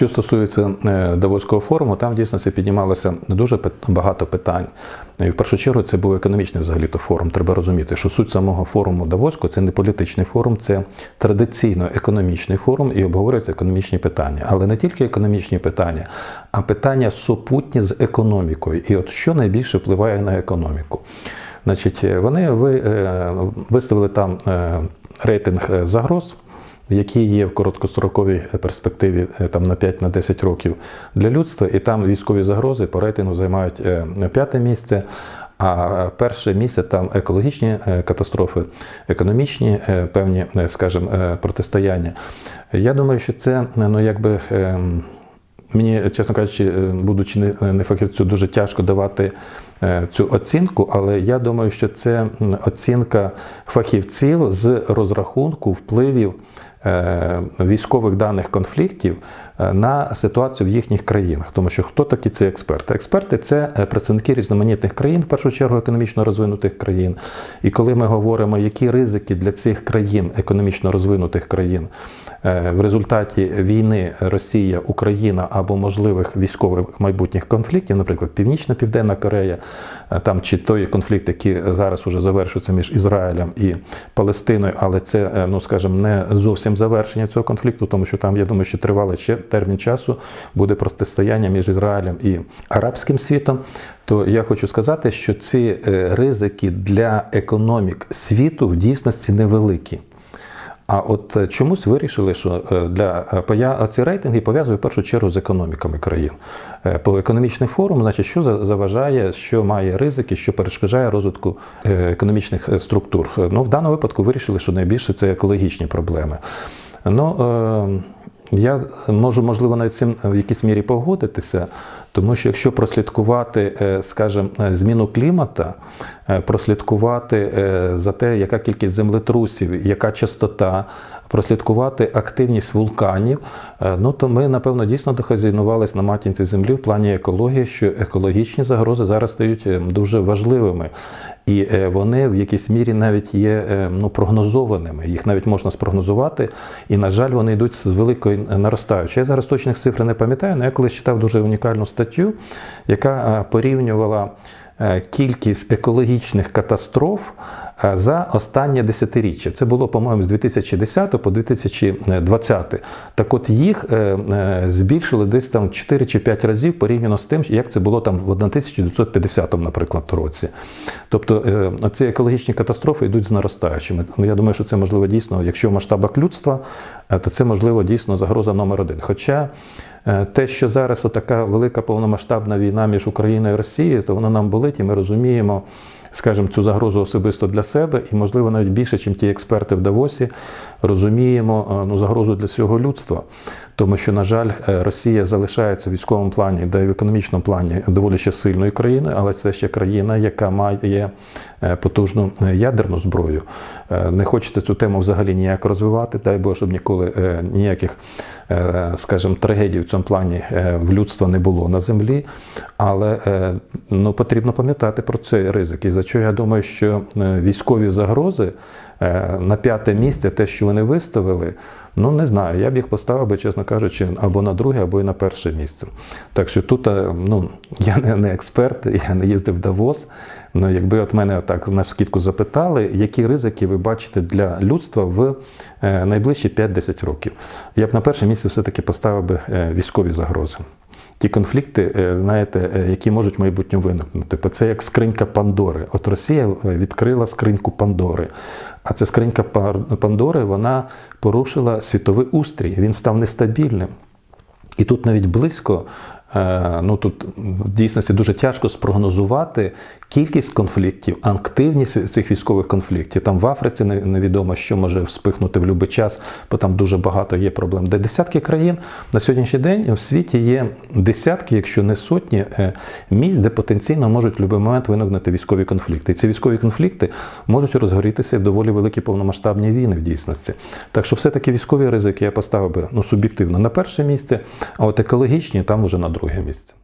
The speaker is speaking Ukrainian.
Що стосується е, Давоського форуму, там дійсно це піднімалося дуже багато питань. І в першу чергу це був економічний взагалі то форум. Треба розуміти, що суть самого форуму Давоського це не політичний форум, це традиційно економічний форум і обговорюються економічні питання. Але не тільки економічні питання, а питання супутні з економікою. І от що найбільше впливає на економіку. Значить, е, вони е, виставили там рейтинг загроз які є в короткостроковій перспективі е, там на 5-10 років для людства, і там військові загрози по рейтингу займають е, п'яте місце. А перше місце там екологічні е, катастрофи, економічні е, певні, е, скажімо, е, протистояння. Я думаю, що це ну якби. Мені, чесно кажучи, е, будучи не- фахівцю, дуже тяжко давати е, цю оцінку, але я думаю, що це оцінка фахівців з розрахунку впливів е, військових даних конфліктів е, на ситуацію в їхніх країнах. Тому що хто такі ці експерти? Експерти це е, представники різноманітних країн, в першу чергу економічно розвинутих країн. І коли ми говоримо, які ризики для цих країн, економічно розвинутих країн, е, в результаті війни Росія, Україна або можливих військових майбутніх конфліктів, наприклад, Північна Південна Корея, е, там чи той конфлікт, який зараз уже завершується між Ізраїлем і Палестиною, але це, е, ну скажімо, не зовсім завершення цього конфлікту, тому що там, я думаю, що тривалий ще термін часу буде протистояння між Ізраїлем і арабським світом. То я хочу сказати, що ці е, ризики для економік світу в дійсності невеликі. А от е, чомусь вирішили, що е, для е, поя- ці рейтинги пов'язують в першу чергу з економіками країн. По економічний форум, значить, що за- заважає, що має ризики, що перешкоджає розвитку економічних структур. Ну, в даному випадку вирішили, що найбільше це екологічні проблеми. Ну, я можу, можливо, навіть цим в якійсь мірі погодитися, тому що якщо прослідкувати, е, скажімо, е, зміну клімата, е, прослідкувати за те, яка кількість землетрусів, яка частота, прослідкувати активність вулканів, ну то ми, напевно, дійсно дохазяйнувалися на матінці землі в плані екології, що екологічні загрози зараз стають дуже важливими. І вони в якійсь мірі навіть є ну, прогнозованими. Їх навіть можна спрогнозувати. І, на жаль, вони йдуть з великою наростаючою. Я зараз точних цифр не пам'ятаю, але я колись читав дуже унікальну статтю, яка е, порівнювала е, кількість екологічних катастроф за останнє десятиріччя. Це було, по-моєму, з 2010 по 2020. Так от їх е, е, збільшили десь там 4 чи 5 разів порівняно з тим, як це було там в 1950, наприклад, році. Тобто е, ці екологічні катастрофи йдуть з наростаючими. Ну, я думаю, що це можливо дійсно, якщо в масштабах людства, е, то це можливо дійсно загроза номер один. Хоча е, те, що зараз така велика повномасштабна війна між Україною і Росією, то воно нам болить, і ми розуміємо. Скажімо, цю загрозу особисто для себе, і, можливо, навіть більше, ніж ті експерти в Давосі, розуміємо е, ну, загрозу для всього людства. Тому що, на жаль, е, Росія залишається в військовому плані, да в економічному плані доволі ще сильною країною, але це ще країна, яка має е, потужну ядерну зброю. Не хочеться цю тему взагалі ніяк розвивати, дай Боже, щоб ніколи ніяких, скажімо, трагедій в цьому плані в людства не було на землі. Але ну, потрібно пам'ятати про цей ризик. І за що я думаю, що е, військові загрози е, на п'яте місце, те, що вони виставили, ну не знаю. Я б їх поставив би, чесно кажучи, або на друге, або і на перше місце. Так що тут е, ну, я не, експерт, я не їздив Давос. Ну, якби от мене так на скидку запитали, які ризики ви бачите для людства в найближчі 5-10 років, я б на перше місце все-таки поставив би військові загрози. Ті конфлікти, е, знаєте, е, які можуть в майбутньому виникнути. Бо Це як скринька Пандори. От Росія е, відкрила скриньку Пандори. А ця скринька Пандори вона порушила світовий устрій. Він став нестабільним. І тут навіть близько, ну тут в дійсності дуже тяжко спрогнозувати кількість конфліктів, активність цих військових конфліктів. Там в Африці невідомо, що може вспихнути в будь-який час, бо там дуже багато є проблем. Де десятки країн на сьогоднішній день в світі є десятки, якщо не сотні е, місць, де потенційно можуть в будь-який момент виникнути військові конфлікти. І ці військові конфлікти можуть розгорітися в доволі великі повномасштабні війни в дійсності. Так що все-таки військові ризики я поставив би ну, суб'єктивно на перше місце, а от екологічні там уже на друге місце.